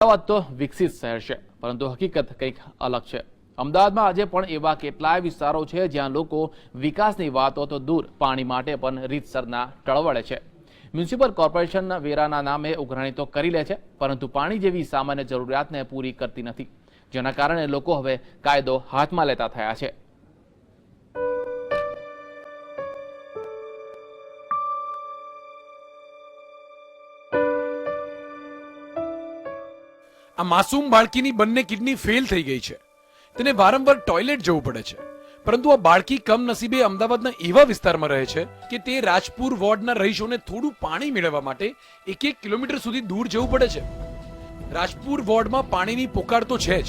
અમદાવાદ તો વિકસિત શહેર છે, પરંતુ હકીકત કંઈક અલગ છે. અમદાવાદમાં આજે પણ એવા કેટલાય વિસ્તારો છે જ્યાં લોકો વિકાસની વાતો તો દૂર પાણી માટે પણ રીતસરના ટળવળે છે. મ્યુનિસિપલ કોર્પોરેશનના વેરાના નામે ઉઘરાણી તો કરી લે છે, પરંતુ પાણી જેવી સામાન્ય જરૂરિયાતને પૂરી કરતી નથી, જેના કારણે લોકો હવે કાયદો હાથમાં લેતા થયા છે. આ માસૂમ બાળકીની બંને કિડની ફેલ થઈ ગઈ છે. તેને વારંવાર ટોયલેટ જવું પડે છે. પરંતુ આ બાળકી કમનસીબે અમદાવાદના એવા વિસ્તારમાં રહે છે કે તે રાજપુર વોર્ડના રહીશોને થોડું પાણી મેળવવા માટે એક એક કિલોમીટર સુધી દૂર જવું પડે છે. રાજપુર વોર્ડમાં પાણીની પોકાર તો છે જ.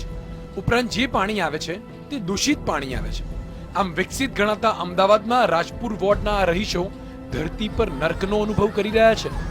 ઉપરાંત જે પાણી આવે છે, તે દૂષિત પાણી આવે છે. આમ વિકસિત ગણાતા અમદાવાદમાં રાજપુર વોર્ડના આ રહીશો ધરતી પર નર્કનો અનુભવ કરી રહ્યા છે.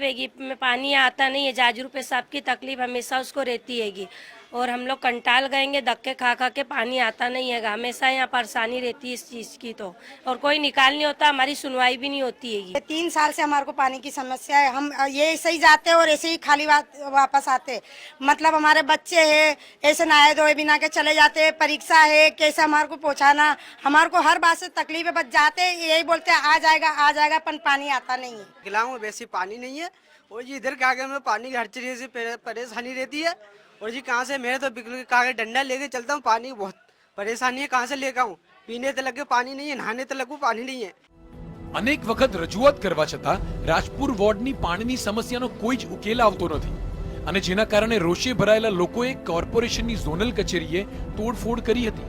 आवेगी में पानी आता नहीं है जाजरू पेशाब की तकलीफ हमेशा उसको रहती हैगी और हम लोग कंटाल गएँगे धक्के खा खा के पानी आता नहीं है हमेशा यहाँ परेशानी रहती है इस चीज़ की तो। और कोई निकाल नहीं होता हमारी सुनवाई भी नहीं होती है तीन साल से हमारे को पानी की समस्या है। हम ये ऐसे ही जाते हैं और ऐसे ही खाली वापस आते मतलब हमारे बच्चे है ऐसे नहाए धोए बिना के चले जाते हैं परीक्षा है कैसे हमारे को पहुँचाना। हमारे को हर बात से तकलीफ़ है बस जाते यही बोलते हैं आ जाएगा आ जाएगा पर पानी आता नहीं है। गिलाव में वैसे पानी नहीं है और जी इधर के आगे में पानी की हर चीज़ से परेशानी रहती है। और जी कहाँ से मैं तो बिल्कुल कागज डंडा लेके चलता हूँ पानी की बहुत परेशानी है कहाँ से लेकर आऊँ पीने तक के पानी नहीं है नहाने तक को पानी नहीं है અનેક વખત રજૂઆત કરવા છતાં રાજપુર વોર્ડની પાણીની સમસ્યાનો કોઈ જ ઉકેલ આવતો નથી અને જેના કારણે રોષે ભરાયેલા લોકોએ કોર્પોરેશનની ઝોનલ કચેરીએ તોડફોડ કરી હતી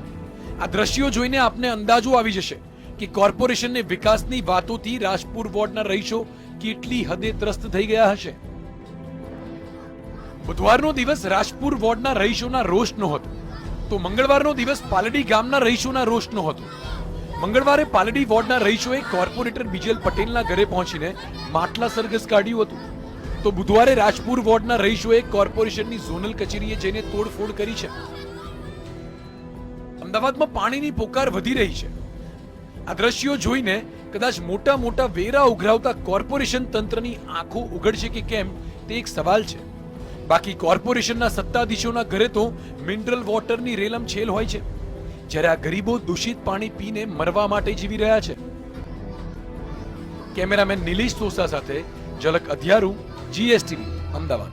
આ દ્રશ્યો જોઈને આપને અંદાજો આવી જશે કે કોર્પોરેશનને વિકાસની વાતોથી રાજપુર વોર્ડના રહીશો કેટલી હદે ત્રસ્ત થઈ ગયા હશે બુધવારનો દિવસ રાજપુર વોર્ડના રહીશોના રોષનો હતો. તો મંગળવારનો દિવસ પાલડી ગામના રહીશોના રોષનો હતો. મંગળવારે પાલડી વોર્ડના રહીશોએ કોર્પોરેટર બીજલ પટેલના ઘરે પહોંચીને માટલા સરઘસ કાઢ્યું હતું. તો બુધવારે રાજપુર વોર્ડના રહીશોએ કોર્પોરેશનની ઝોનલ કચેરીએ જઈને તોડફોડ કરી છે. અમદાવાદમાં પાણીની પોકાર વધી રહી છે. આ દ્રશ્યો જોઈને કદાચ મોટા મોટા વેરા ઉઘરાવતા કોર્પોરેશન તંત્રની આંખો ઉઘડશે કે કેમ, તે એક સવાલ છે. બાકી કોર્પોરેશનના સત્તાધીશોના ઘરે તો મિનરલ વોટરની રેલમ છેલ હોય છે. જ્યારે આ ગરીબો દૂષિત પાણી પીને મરવા માટે જીવી રહ્યા છે. કેમેરામેન નિલેશ સોસા સાથે ઝલક અધ્યારુ જીએસટીવી અમદાવાદ.